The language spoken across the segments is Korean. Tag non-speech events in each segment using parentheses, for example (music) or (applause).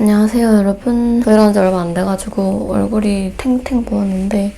안녕하세요 여러분. 브이로그 지 얼마 안 돼가지고 얼굴이 탱탱 부었는데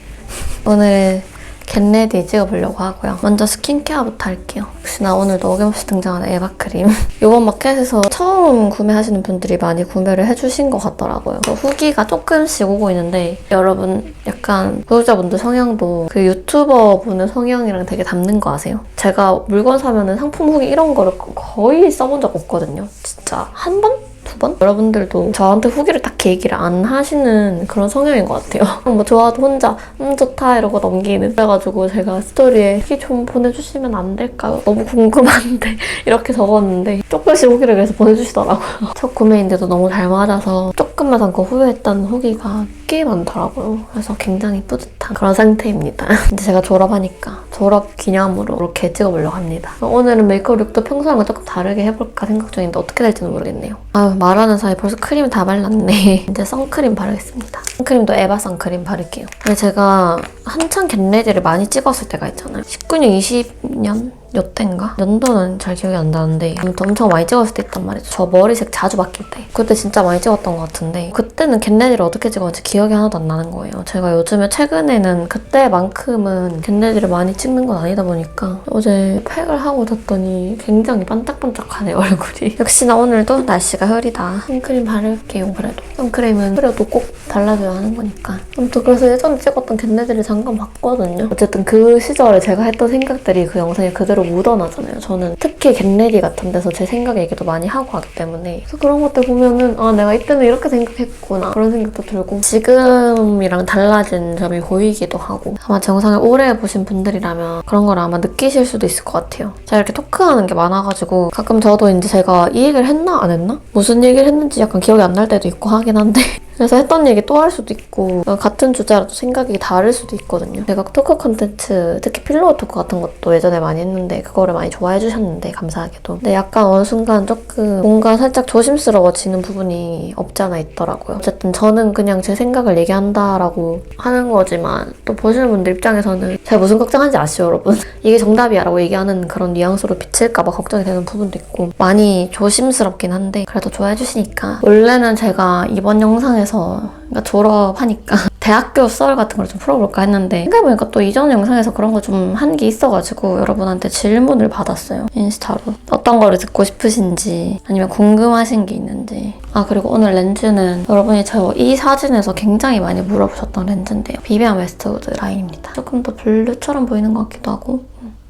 오늘 겟레디 찍어보려고 하고요. 먼저 스킨케어부터 할게요. 역시나 오늘도 어김없이 등장하는 에바크림. (laughs) 이번 마켓에서 처음 구매하시는 분들이 많이 구매를 해주신 것 같더라고요. 후기가 조금씩 오고 있는데 여러분 약간 구독자분들 성향도 그 유튜버 분의 성향이랑 되게 닮는 거 아세요? 제가 물건 사면은 상품 후기 이런 거를 거의 써본 적 없거든요. 진짜 한 번? 두 번? 여러분들도 저한테 후기를 딱히 얘기를 안 하시는 그런 성향인 것 같아요. (laughs) 뭐 좋아도 혼자 음 좋다 이러고 넘기는 그래가지고 제가 스토리에 후기 좀 보내주시면 안 될까요? 너무 궁금한데 (laughs) 이렇게 적었는데 조금씩 후기를 그래서 보내주시더라고요. (laughs) 첫 구매인데도 너무 잘 맞아서 조금만 담고 후회했다는 후기가 꽤 많더라고요. 그래서 굉장히 뿌듯한 그런 상태입니다. (laughs) 이제 제가 졸업하니까 졸업 기념으로 이렇게 찍어보려고 합니다. 오늘은 메이크업 룩도 평소랑은 조금 다르게 해볼까 생각 중인데 어떻게 될지는 모르겠네요. 아 말하는 사이 벌써 크림 다 발랐네. (laughs) 이제 선크림 바르겠습니다. 선크림도 에바 선크림 바를게요. 근데 제가 한창 겟레디를 많이 찍었을 때가 있잖아요. 19년, 20년? 요때인가? 연도는 잘 기억이 안 나는데 아무튼 엄청 많이 찍었을 때 있단 말이죠. 저 머리색 자주 바뀔 때. 그때 진짜 많이 찍었던 것 같은데 그때는 겟레디를 어떻게 찍었는지 기억이 하나도 안 나는 거예요. 제가 요즘에 최근에는 그때만큼은 겟레디를 많이 찍는 건 아니다 보니까 어제 팩을 하고 잤더니 굉장히 반짝반짝하네요 (laughs) 얼굴이. 역시나 오늘도 날씨가 흐리다. 선크림 바를게요 그래도. 선크림은 그래도 꼭 발라줘야 하는 거니까. 아무튼 그래서 예전에 찍었던 겟레디를 잠깐 봤거든요. 어쨌든 그 시절에 제가 했던 생각들이 그 영상에 그대로 묻어나잖아요. 저는 특히 겟레디 같은 데서 제 생각 얘기도 많이 하고 하기 때문에 그래서 그런 것들 보면은 아 내가 이때는 이렇게 생각했구나 그런 생각도 들고 지금이랑 달라진 점이 보이기도 하고 아마 제 영상을 오래 보신 분들이라면 그런 걸 아마 느끼실 수도 있을 것 같아요. 제가 이렇게 토크하는 게 많아가지고 가끔 저도 이제 제가 이 얘기를 했나 안 했나? 무슨 얘기를 했는지 약간 기억이 안 날 때도 있고 하긴 한데 그래서 했던 얘기 또 할 수도 있고 같은 주제라도 생각이 다를 수도 있거든요. 제가 토크 컨텐츠 특히 필로우 토크 같은 것도 예전에 많이 했는데 그거를 많이 좋아해 주셨는데 감사하게도 근데 약간 어느 순간 조금 뭔가 살짝 조심스러워지는 부분이 없지 않아 있더라고요. 어쨌든 저는 그냥 제 생각을 얘기한다라고 하는 거지만 또 보시는 분들 입장에서는 제가 무슨 걱정하는지 아시죠 여러분? (laughs) 이게 정답이야 라고 얘기하는 그런 뉘앙스로 비칠까봐 걱정이 되는 부분도 있고 많이 조심스럽긴 한데 그래도 좋아해 주시니까 원래는 제가 이번 영상에 그래서 그러니까 졸업하니까 (laughs) 대학교 썰 같은 걸 좀 풀어볼까 했는데 생각해보니까 또 이전 영상에서 그런 거 좀 한 게 있어가지고 여러분한테 질문을 받았어요 인스타로 어떤 거를 듣고 싶으신지 아니면 궁금하신 게 있는지 아 그리고 오늘 렌즈는 여러분이 저 이 사진에서 굉장히 많이 물어보셨던 렌즈인데요 비비안 웨스트우드 라인입니다 조금 더 블루처럼 보이는 것 같기도 하고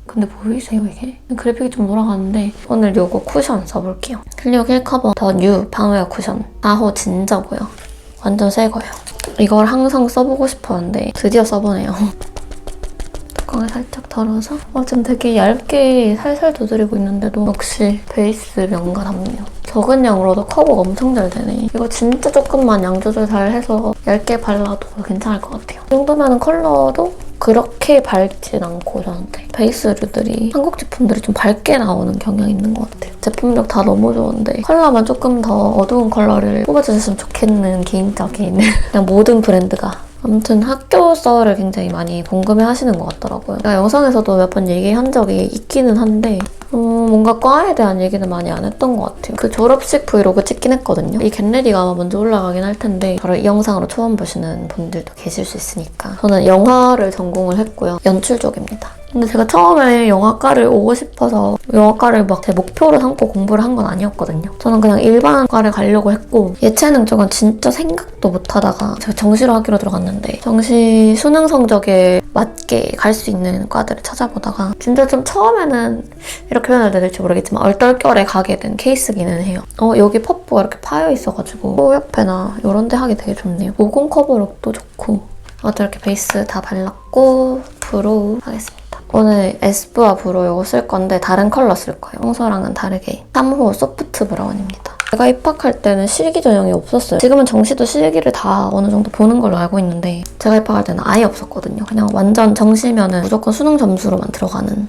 근데 보이세요 이게? 그래픽이 좀 돌아가는데 오늘 요거 쿠션 써볼게요. 클리오 힐 커버 더뉴 방웨어 쿠션 4호 진저고요. 완전 새 거예요. 이걸 항상 써보고 싶었는데 드디어 써보네요. (laughs) 뚜껑을 살짝 덜어서 어, 지금 되게 얇게 살살 두드리고 있는데도 역시 베이스 명가답네요. 적은 양으로도 커버가 엄청 잘 되네. 이거 진짜 조금만 양 조절 잘 해서 얇게 발라도 괜찮을 것 같아요. 이 정도면 컬러도 그렇게 밝진 않고 저한테 베이스류들이 한국 제품들이 좀 밝게 나오는 경향이 있는 것 같아요. 제품력 다 너무 좋은데 컬러만 조금 더 어두운 컬러를 뽑아주셨으면 좋겠는 개인적인 (laughs) 그냥 모든 브랜드가 아무튼 학교 썰을 굉장히 많이 궁금해 하시는 것 같더라고요. 제가 영상에서도 몇 번 얘기한 적이 있기는 한데 어, 뭔가 과에 대한 얘기는 많이 안 했던 것 같아요. 그 졸업식 브이로그 찍긴 했거든요. 이 겟레디가 아마 먼저 올라가긴 할 텐데 바로 이 영상으로 처음 보시는 분들도 계실 수 있으니까 저는 영화를 전공을 했고요. 연출 쪽입니다. 근데 제가 처음에 영화과를 오고 싶어서 영화과를 막 제 목표로 삼고 공부를 한 건 아니었거든요. 저는 그냥 일반과를 가려고 했고 예체능 쪽은 진짜 생각도 못 하다가 제가 정시로 하기로 들어갔는데 정시 수능 성적에 맞게 갈 수 있는 과들을 찾아보다가 진짜 좀 처음에는 이렇게 표현해야 될지 모르겠지만 얼떨결에 가게 된 케이스기는 해요. 어 여기 퍼프가 이렇게 파여 있어가지고 코 옆에나 이런 데 하기 되게 좋네요. 모공 커버력도 좋고 아무튼 이렇게 베이스 다 발랐고 브로우 하겠습니다. 오늘 에스쁘아 브로 이거 쓸 건데 다른 컬러 쓸 거예요. 평소랑은 다르게 3호 소프트 브라운입니다. 제가 입학할 때는 실기 전형이 없었어요. 지금은 정시도 실기를 다 어느 정도 보는 걸로 알고 있는데 제가 입학할 때는 아예 없었거든요. 그냥 완전 정시면은 무조건 수능 점수로만 들어가는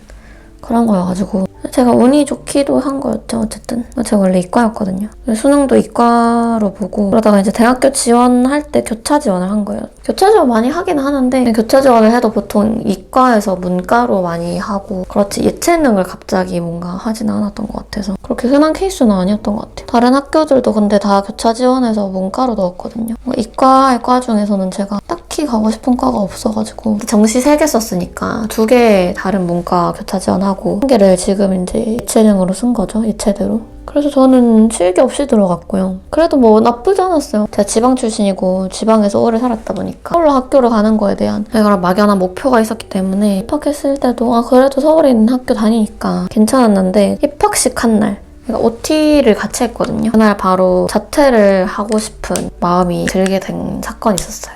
그런 거여가지고. 제가 운이 좋기도 한 거였죠 어쨌든. 제가 원래 이과였거든요. 수능도 이과로 보고 그러다가 이제 대학교 지원할 때 교차 지원을 한 거예요. 교차 지원 많이 하긴 하는데 교차 지원을 해도 보통 이과에서 문과로 많이 하고 그렇지 예체능을 갑자기 뭔가 하진 않았던 것 같아서 그렇게 흔한 케이스는 아니었던 것 같아요. 다른 학교들도 근데 다 교차 지원해서 문과로 넣었거든요. 이과의 과 중에서는 제가 딱히 가고 싶은 과가 없어가지고 정시 3개 썼으니까 두개 다른 문과 교차 지원하고 한 개를 지금 이제 예체능으로 쓴 거죠 예체대로 그래서 저는 실기 없이 들어갔고요. 그래도 뭐 나쁘지 않았어요. 제가 지방 출신이고 지방에서 오래 살았다 보니까 서울로 학교를 가는 거에 대한 그런 막연한 목표가 있었기 때문에 입학했을 때도 아 그래도 서울에 있는 학교 다니니까 괜찮았는데 입학식 한 날 그러니까 OT를 같이 했거든요. 그날 바로 자퇴를 하고 싶은 마음이 들게 된 사건이 있었어요.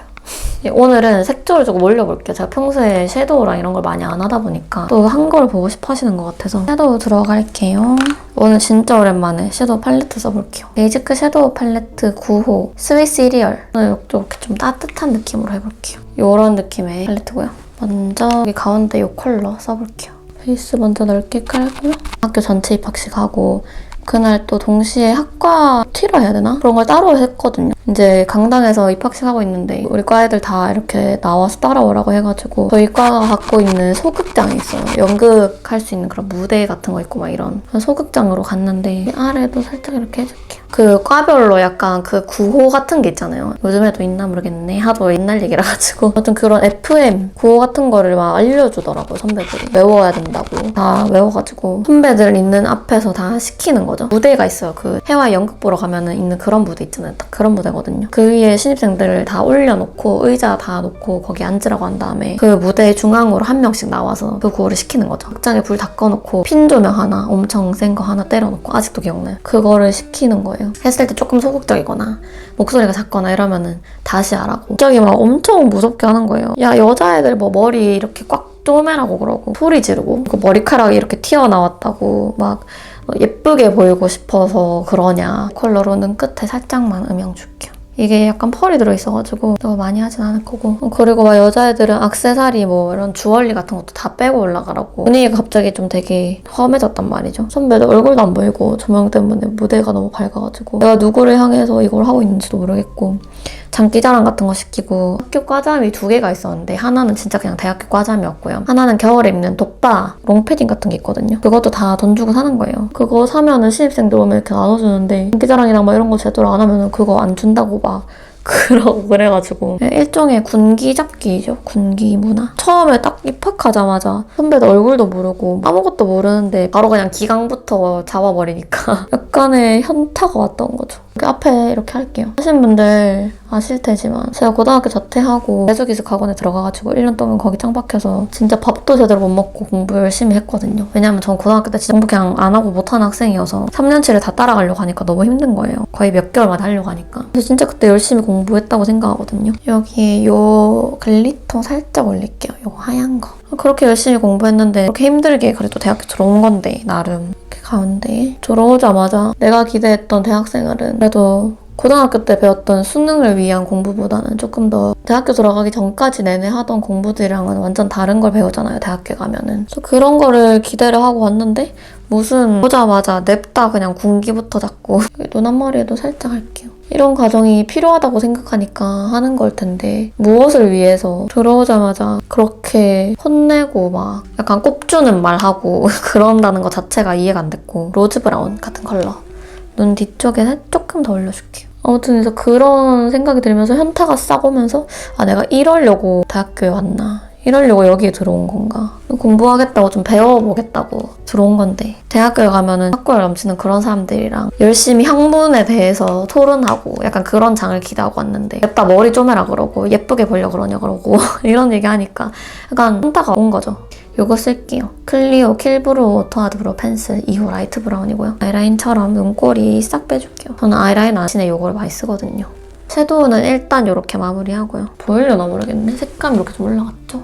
예, 오늘은 색조를 조금 올려볼게요. 제가 평소에 섀도우랑 이런 걸 많이 안 하다 보니까 또 한 걸 보고 싶어 하시는 것 같아서 섀도우 들어갈게요. 오늘 진짜 오랜만에 섀도우 팔레트 써볼게요. 베이지크 섀도우 팔레트 9호 스위스 이리얼 오늘 이렇게 좀 따뜻한 느낌으로 해볼게요. 이런 느낌의 팔레트고요. 먼저 여기 가운데 이 컬러 써볼게요. 베이스 먼저 넓게 깔고요. 학교 전체 입학식 하고 그날 또 동시에 학과 티로 해야 되나? 그런 걸 따로 했거든요. 이제 강당에서 입학식 하고 있는데 우리 과 애들 다 이렇게 나와서 따라오라고 해가지고 저희 과가 갖고 있는 소극장이 있어요. 연극 할 수 있는 그런 무대 같은 거 있고 막 이런 소극장으로 갔는데 아래도 살짝 이렇게 해줄게요. 그 과별로 약간 그 구호 같은 게 있잖아요. 요즘에도 있나 모르겠네. 하도 옛날 얘기라 가지고 어떤 그런 FM 구호 같은 거를 막 알려주더라고요 선배들이 외워야 된다고 다 외워가지고 선배들 있는 앞에서 다 시키는 거죠. 무대가 있어요. 그 해와 연극 보러 가면은 있는 그런 무대 있잖아요. 딱 그런 무대 거든요. 그 위에 신입생들을 다 올려놓고 의자 다 놓고 거기 앉으라고 한 다음에 그 무대 중앙으로 한 명씩 나와서 그 구호를 시키는 거죠. 극장에 불 다 꺼놓고 핀 조명 하나 엄청 센 거 하나 때려놓고 아직도 기억나요. 그거를 시키는 거예요. 했을 때 조금 소극적이거나 목소리가 작거나 이러면은 다시 하라고. 갑자기 막 엄청 무섭게 하는 거예요. 야 여자애들 뭐 머리 이렇게 꽉 쪼매라고 그러고 소리 지르고 그 머리카락이 이렇게 튀어나왔다고 막 예쁘게 보이고 싶어서 그러냐. 컬러로는 끝에 살짝만 음영 줄게요. 이게 약간 펄이 들어있어가지고 너무 많이 하진 않을 거고. 그리고 막 여자애들은 악세사리 뭐 이런 주얼리 같은 것도 다 빼고 올라가라고. 분위기가 갑자기 좀 되게 험해졌단 말이죠. 선배들 얼굴도 안 보이고 조명 때문에 무대가 너무 밝아가지고 내가 누구를 향해서 이걸 하고 있는지도 모르겠고 장기자랑 같은 거 시키고 학교 과잠이 두 개가 있었는데 하나는 진짜 그냥 대학교 과잠이었고요. 하나는 겨울에 입는 독바 롱패딩 같은 게 있거든요. 그것도 다 돈 주고 사는 거예요. 그거 사면은 신입생들 오면 이렇게 나눠주는데 장기자랑이랑 막 이런 거 제대로 안 하면은 그거 안 준다고 막 (laughs) 그러고 그래가지고 일종의 군기 잡기죠. 군기 문화. 처음에 딱 입학하자마자 선배들 얼굴도 모르고 아무것도 모르는데 바로 그냥 기강부터 잡아버리니까 (laughs) 약간의 현타가 왔던 거죠. 그 앞에 이렇게 할게요. 하신 분들 아실 테지만 제가 고등학교 자퇴하고 계속기술 학원에 들어가가지고 1년 동안 거기 짱 박혀서 진짜 밥도 제대로 못 먹고 공부 열심히 했거든요. 왜냐면 전 고등학교 때 진짜 공부 그냥 안 하고 못하는 학생이어서 3년치를 다 따라가려고 하니까 너무 힘든 거예요. 거의 몇 개월마다 하려고 하니까. 그래서 진짜 그때 열심히 공부했다고 생각하거든요. 여기에 요 글리터 살짝 올릴게요. 요 하얀 거. 그렇게 열심히 공부했는데 그렇게 힘들게 그래도 대학교 들어온 건데 나름. 이렇게 가운데 들어오자마자 내가 기대했던 대학생활은 그래도 고등학교 때 배웠던 수능을 위한 공부보다는 조금 더 대학교 들어가기 전까지 내내 하던 공부들이랑은 완전 다른 걸 배우잖아요 대학교 가면은. 그래서 그런 거를 기대를 하고 왔는데 무슨 보자마자 냅다 그냥 군기부터 잡고 (laughs) 눈 앞머리에도 살짝 할게요. 이런 과정이 필요하다고 생각하니까 하는 걸 텐데 무엇을 위해서 들어오자마자 그렇게 혼내고 막 약간 꼽주는 말하고 (laughs) 그런다는 것 자체가 이해가 안 됐고 로즈 브라운 같은 컬러. 눈 뒤쪽에 조금 더 올려줄게요. 아무튼 그래서 그런 생각이 들면서 현타가 싹 오면서 아 내가 이러려고 대학교에 왔나? 이러려고 여기에 들어온 건가? 공부하겠다고 좀 배워보겠다고 들어온 건데 대학교에 가면은 학교를 넘치는 그런 사람들이랑 열심히 학문에 대해서 토론하고 약간 그런 장을 기대하고 왔는데 냅다 머리 쪼매라 그러고 예쁘게 보려 그러냐 그러고. (laughs) 이런 얘기 하니까 약간 현타가 온 거죠 이거 쓸게요. 클리오 킬브루 워터하드 브로 펜슬 2호 라이트 브라운이고요. 아이라인처럼 눈꼬리 싹 빼줄게요. 저는 아이라인 대신에 이걸 많이 쓰거든요. 섀도우는 일단 이렇게 마무리하고요. 보이려나 모르겠네. 색감 이렇게 좀 올라갔죠?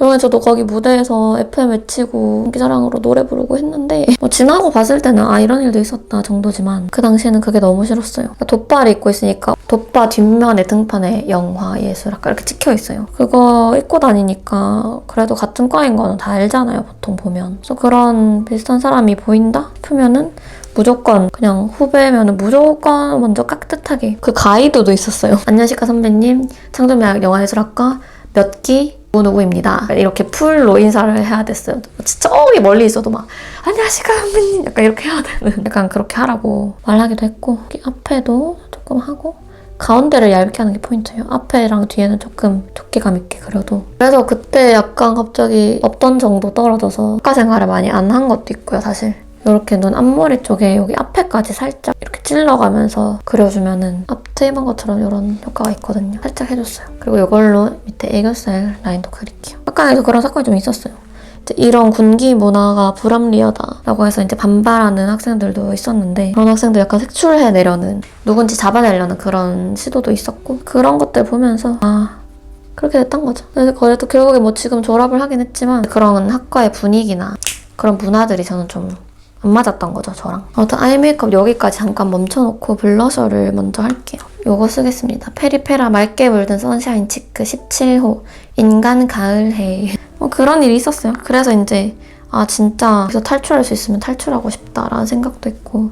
저번에 저도 거기 무대에서 FM 외치고 인기자랑으로 노래 부르고 했는데 뭐 지나고 봤을 때는 아 이런 일도 있었다 정도지만 그 당시에는 그게 너무 싫었어요. 그러니까 돗바를 입고 있으니까 돗바 뒷면에 등판에 영화 예술 아까 이렇게 찍혀 있어요. 그거 입고 다니니까 그래도 같은 과인 거는 다 알잖아요 보통 보면. 그래서 그런 비슷한 사람이 보인다 싶으면은 무조건 그냥 후배면은 무조건 먼저 깍듯하게 그 가이드도 있었어요. (laughs) 안녕하십니까 선배님 창조대학 영화예술학과 몇 기 누구누구입니다. 이렇게 풀로 인사를 해야 됐어요. 저기 멀리 있어도 막 안녕하십니까 선배님 약간 이렇게 해야 되는 약간 그렇게 하라고 말하기도 했고 여기 앞에도 조금 하고 가운데를 얇게 하는 게 포인트예요. 앞에랑 뒤에는 조금 두께감 있게 그려도. 그래서 그때 약간 갑자기 없던 정도 떨어져서 학과 생활을 많이 안 한 것도 있고요, 사실. 이렇게 눈 앞머리 쪽에 여기 앞에까지 살짝 이렇게 찔러가면서 그려주면은 앞 트 입은 것처럼 이런 효과가 있거든요. 살짝 해줬어요. 그리고 이걸로 밑에 애교살 라인도 그릴게요. 학과에서 그런 사건이 좀 있었어요. 이런 군기 문화가 불합리하다라고 해서 이제 반발하는 학생들도 있었는데 그런 학생들 약간 색출해 내려는 누군지 잡아내려는 그런 시도도 있었고 그런 것들 보면서 아 그렇게 됐던 거죠. 그래서 그래도 결국에 뭐 지금 졸업을 하긴 했지만 그런 학과의 분위기나 그런 문화들이 저는 좀 안 맞았던 거죠, 저랑. 아무튼 아이 메이크업 여기까지 잠깐 멈춰놓고 블러셔를 먼저 할게요. 요거 쓰겠습니다. 페리페라 맑게 물든 선샤인 치크 17호 인간 가을해. 뭐 그런 일이 있었어요. 그래서 이제 아 진짜 여기서 탈출할 수 있으면 탈출하고 싶다라는 생각도 했고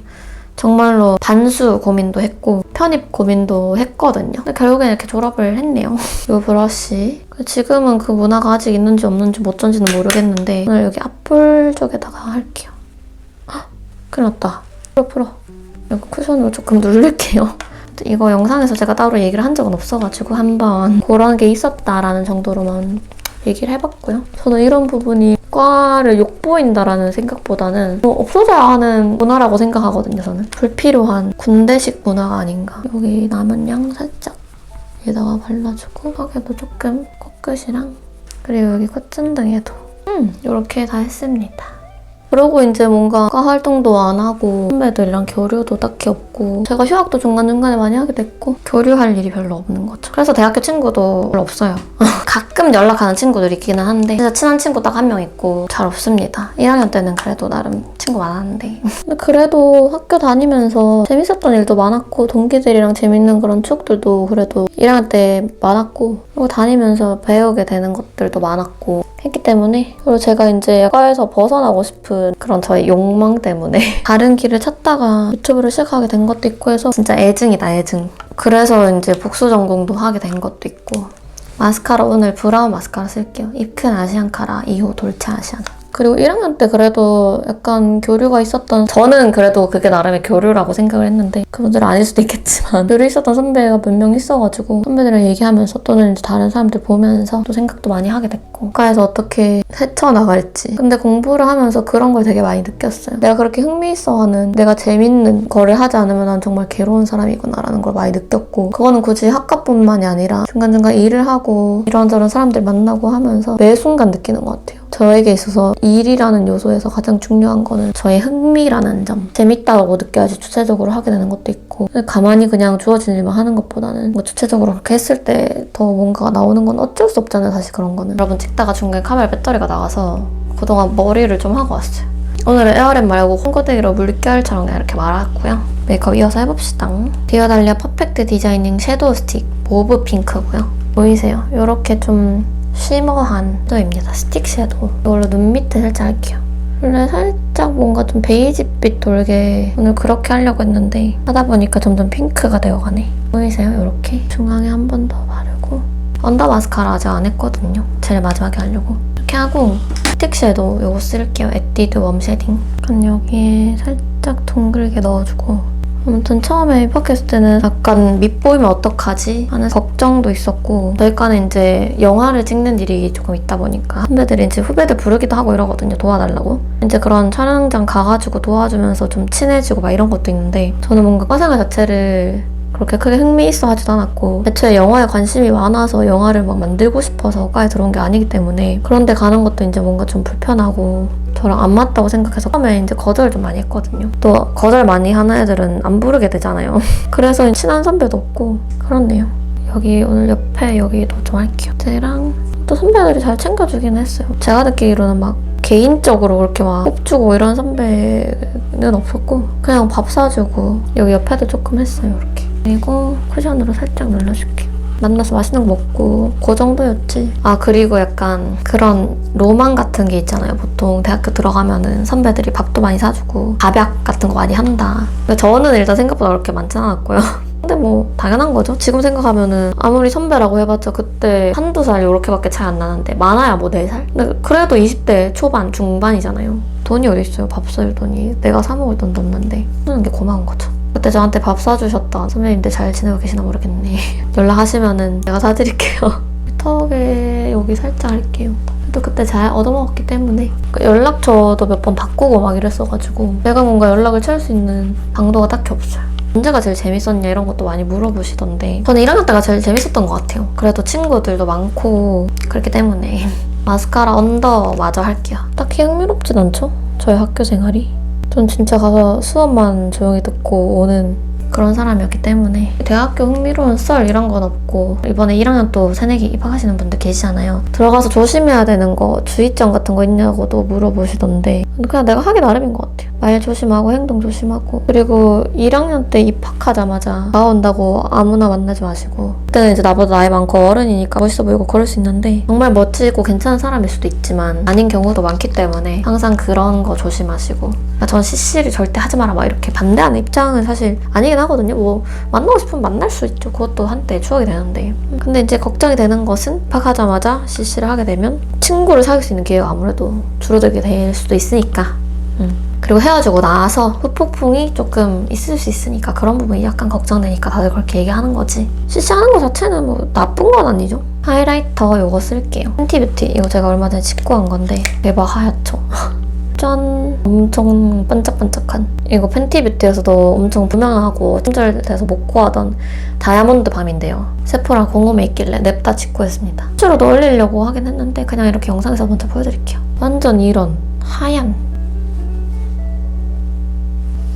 정말로 반수 고민도 했고 편입 고민도 했거든요. 근데 결국엔 이렇게 졸업을 했네요. (laughs) 이 브러쉬. 지금은 그 문화가 아직 있는지 없는지 못 전지는 모르겠는데 오늘 여기 앞볼 쪽에다가 할게요. 헉, (gasps) 큰일 났다. 풀어 풀어. 이거 쿠션으로 조금 누를게요. (laughs) 이거 영상에서 제가 따로 얘기를 한 적은 없어가지고 한번 그런 게 있었다라는 정도로만 얘기를 해봤고요. 저는 이런 부분이 과를 욕보인다라는 생각보다는 뭐 없어져야 하는 문화라고 생각하거든요, 저는. 불필요한 군대식 문화가 아닌가. 여기 남은 양 살짝 여기다가 발라주고 턱에도 조금 코끝이랑 그리고 여기 콧잔등에도 음, 이렇게 다 했습니다. 그러고 이제 뭔가 과 활동도 안 하고 선배들이랑 교류도 딱히 없고 제가 휴학도 중간중간에 많이 하게 됐고 교류할 일이 별로 없는 거죠. 그래서 대학교 친구도 별로 없어요. (laughs) 가끔 연락하는 친구들이 있기는 한데 진짜 친한 친구 딱 한 명 있고 잘 없습니다. 1학년 때는 그래도 나름 친구 많았는데 (laughs) 근데 그래도 학교 다니면서 재밌었던 일도 많았고 동기들이랑 재밌는 그런 추억들도 그래도 1학년 때 많았고 그리고 다니면서 배우게 되는 것들도 많았고 했기 때문에 그리고 제가 이제 과에서 벗어나고 싶은 그런 저의 욕망 때문에 (laughs) 다른 길을 찾다가 유튜브를 시작하게 된 것도 있고 해서 진짜 애증이다 애증. 그래서 이제 복수 전공도 하게 된 것도 있고. 마스카라 오늘 브라운 마스카라 쓸게요. 입큰 아시안 카라 2호 돌체 아시안 그리고 1학년 때 그래도 약간 교류가 있었던 저는 그래도 그게 나름의 교류라고 생각을 했는데 그분들은 아닐 수도 있겠지만 (laughs) 교류 있었던 선배가 몇 명 있어가지고 선배들이랑 얘기하면서 또는 이제 다른 사람들 보면서 또 생각도 많이 하게 됐고 국가에서 어떻게 헤쳐나갈지. 근데 공부를 하면서 그런 걸 되게 많이 느꼈어요. 내가 그렇게 흥미있어하는 내가 재밌는 거를 하지 않으면 난 정말 괴로운 사람이구나라는 걸 많이 느꼈고 그거는 굳이 학과뿐만이 아니라 중간중간 일을 하고 이런저런 사람들 만나고 하면서 매 순간 느끼는 것 같아요 저에게 있어서 일이라는 요소에서 가장 중요한 거는 저의 흥미라는 점. 재밌다고 느껴야지 주체적으로 하게 되는 것도 있고 가만히 그냥 주어진 일만 하는 것보다는 뭐 주체적으로 그렇게 했을 때 더 뭔가가 나오는 건 어쩔 수 없잖아요 사실 그런 거는. 여러분 찍다가 중간에 카메라 배터리가 나가서 그동안 머리를 좀 하고 왔어요. 오늘은 에어랩 말고 콩고데기로 물결처럼 그냥 이렇게 말았고요. 메이크업 이어서 해봅시다. 디어달리아 퍼펙트 디자이닝 섀도우 스틱 모브 핑크고요. 보이세요? 이렇게 좀 쉬머한 섀도우입니다. 스틱 섀도우. 이걸로 눈 밑에 살짝 할게요. 원래 살짝 뭔가 좀 베이지빛 돌게 오늘 그렇게 하려고 했는데 하다 보니까 점점 핑크가 되어가네. 보이세요? 이렇게 중앙에 한 번 더 바르고 언더 마스카라 아직 안 했거든요. 제일 마지막에 하려고. 이렇게 하고 스틱 섀도우 이거 쓸게요. 에뛰드 웜 쉐딩. 약간 여기에 살짝 둥글게 넣어주고 아무튼 처음에 입학했을 때는 약간 밑보이면 어떡하지? 하는 걱정도 있었고 저희과는 이제 영화를 찍는 일이 조금 있다 보니까 선배들이 이제 후배들 부르기도 하고 이러거든요 도와달라고. 이제 그런 촬영장 가가지고 도와주면서 좀 친해지고 막 이런 것도 있는데 저는 뭔가 과생활 자체를 그렇게 크게 흥미 있어 하지도 않았고 애초에 영화에 관심이 많아서 영화를 막 만들고 싶어서 과에 들어온 게 아니기 때문에 그런데 가는 것도 이제 뭔가 좀 불편하고 저랑 안 맞다고 생각해서 처음에 이제 거절 좀 많이 했거든요. 또 거절 많이 하는 애들은 안 부르게 되잖아요. (laughs) 그래서 친한 선배도 없고 그렇네요. 여기 오늘 옆에 여기 도 좀 할게요. 쟤랑 또 선배들이 잘 챙겨주긴 했어요. 제가 듣기로는 막 개인적으로 그렇게 막 뽑주고 이런 선배는 없었고 그냥 밥 사주고 여기 옆에도 조금 했어요 이렇게 그리고 쿠션으로 살짝 눌러줄게요 만나서 맛있는 거 먹고 그 정도였지 아 그리고 약간 그런 로망 같은 게 있잖아요 보통 대학교 들어가면은 선배들이 밥도 많이 사주고 밥약 같은 거 많이 한다 근데 저는 일단 생각보다 그렇게 많진 않았고요 (laughs) 근데 뭐 당연한 거죠. 지금 생각하면은 아무리 선배라고 해봤자 그때 한두 살 이렇게밖에 차이 안 나는데 많아야 뭐 네 살? 근데 그래도 20대 초반 중반이잖아요. 돈이 어디 있어요? 밥 살 돈이 내가 사 먹을 돈도 없는데 쓰는 게 고마운 거죠. 그때 저한테 밥 사주셨던 선배님들 잘 지내고 계시나 모르겠네. (laughs) 연락하시면은 제가 사드릴게요. (laughs) 턱에 여기 살짝 할게요. 또 그때 잘 얻어먹었기 때문에 그 연락처도 몇 번 바꾸고 막 이랬어가지고 내가 뭔가 연락을 취할 수 있는 방도가 딱히 없어요. 언제가 제일 재밌었냐 이런 것도 많이 물어보시던데 저는 1학년 때가 제일 재밌었던 것 같아요. 그래도 친구들도 많고 그렇기 때문에 (laughs) 마스카라 언더 마저 할게요. 딱히 흥미롭진 않죠? 저희 학교 생활이. 전 진짜 가서 수업만 조용히 듣고 오는 그런 사람이었기 때문에 대학교 흥미로운 썰 이런 건 없고 이번에 1학년 또 새내기 입학하시는 분들 계시잖아요. 들어가서 조심해야 되는 거 주의점 같은 거 있냐고도 물어보시던데 그냥 내가 하기 나름인 것 같아요. 말 조심하고 행동 조심하고. 그리고 1학년 때 입학하자마자 나온다고 아무나 만나지 마시고. 그때는 이제 나보다 나이 많고 어른이니까 멋있어 보이고 그럴 수 있는데 정말 멋지고 괜찮은 사람일 수도 있지만 아닌 경우도 많기 때문에 항상 그런 거 조심하시고. 아, 전 CC를 절대 하지 마라 막 이렇게 반대하는 입장은 사실 아니긴 하거든요. 뭐 만나고 싶으면 만날 수 있죠. 그것도 한때 추억이 되는데. 근데 이제 걱정이 되는 것은 입학하자마자 CC를 하게 되면 친구를 사귈 수 있는 기회가 아무래도 줄어들게 될 수도 있으니까 음. 그리고 헤어지고 나서 후폭풍이 조금 있을 수 있으니까 그런 부분이 약간 걱정되니까 다들 그렇게 얘기하는 거지. CC하는 거 자체는 뭐 나쁜 건 아니죠. 하이라이터 이거 쓸게요. 팬티뷰티 이거 제가 얼마 전에 직구 한 건데 대박 하얗죠. (laughs) 짠! 엄청 반짝반짝한 이거 팬티뷰티에서도 엄청 유명하고 품절돼서 못 구하던 다이아몬드 밤인데요. 세포라 공홈에 있길래 냅다 직구했습니다. 실제로도 올리려고 하긴 했는데 그냥 이렇게 영상에서 먼저 보여드릴게요. 완전 이런 하얀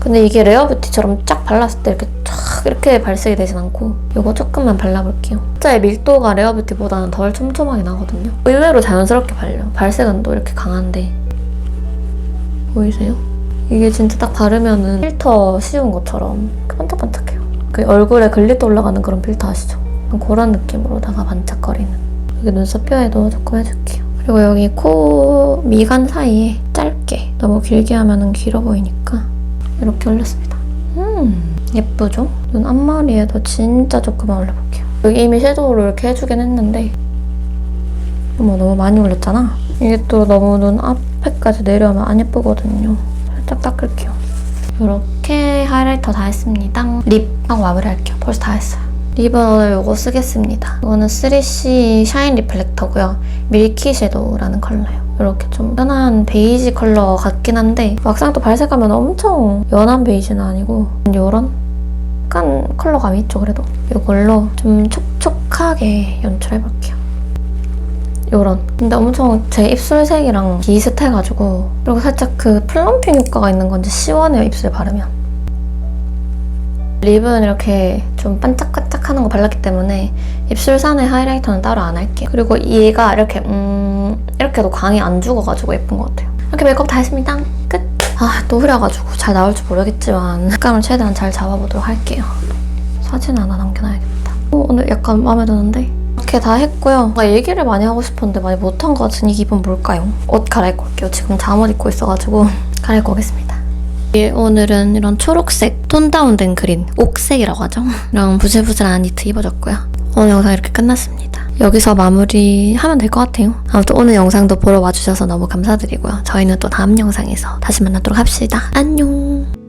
근데 이게 레어뷰티처럼 쫙 발랐을 때 이렇게 쫙 이렇게 발색이 되진 않고 이거 조금만 발라볼게요. 진짜의 밀도가 레어뷰티보다는 덜 촘촘하게 나거든요. 의외로 자연스럽게 발려. 발색은 또 이렇게 강한데 보이세요? 이게 진짜 딱 바르면은 필터 씌운 것처럼 반짝반짝해요. 그 얼굴에 글리터 올라가는 그런 필터 아시죠? 그런 느낌으로다가 반짝거리는 여기 눈썹 뼈에도 조금 해줄게요. 그리고 여기 코 미간 사이에 짧게 너무 길게 하면은 길어 보이니까 이렇게 올렸습니다. 음, 예쁘죠? 눈 앞머리에도 진짜 조금만 올려볼게요. 여기 이미 섀도우를 이렇게 해주긴 했는데 어머 너무 많이 올렸잖아? 이게 또 너무 눈 앞에까지 내려오면 안 예쁘거든요. 살짝 닦을게요. 이렇게 하이라이터 다 했습니다. 립 하고 마무리할게요. 벌써 다 했어요. 립은 오늘 이거 쓰겠습니다. 이거는 3C 샤인 리플렉터고요. 밀키 섀도우라는 컬러예요. 이렇게 좀 편한 베이지 컬러 같긴 한데 막상 또 발색하면 엄청 연한 베이지는 아니고 이런 약간 컬러감이 있죠 그래도. 이걸로 좀 촉촉하게 연출해볼게요. 요런. 근데 엄청 제 입술색이랑 비슷해가지고 그리고 살짝 그 플럼핑 효과가 있는 건지 시원해요 입술에 바르면 립은 이렇게 좀 반짝반짝하는 거 발랐기 때문에 입술산에 하이라이터는 따로 안 할게요. 그리고 얘가 이렇게 음 이렇게도 광이 안 죽어가지고 예쁜 것 같아요. 이렇게 메이크업 다 했습니다. 끝! 아 또 흐려가지고 잘 나올지 모르겠지만 색감을 최대한 잘 잡아보도록 할게요. 사진 하나 남겨놔야겠다. 어, 오늘 약간 마음에 드는데? 이렇게 다 했고요. 뭔가 얘기를 많이 하고 싶었는데 많이 못한 것 같은 이 기분 뭘까요? 옷 갈아입고 올게요. 지금 잠옷 입고 있어가지고 (laughs) 갈아입고 오겠습니다. 예, 오늘은 이런 초록색 톤 다운된 그린 옥색이라고 하죠. 이런 부슬부슬한 니트 입어줬고요. 오늘 영상 이렇게 끝났습니다. 여기서 마무리하면 될 것 같아요. 아무튼 오늘 영상도 보러 와주셔서 너무 감사드리고요. 저희는 또 다음 영상에서 다시 만나도록 합시다. 안녕.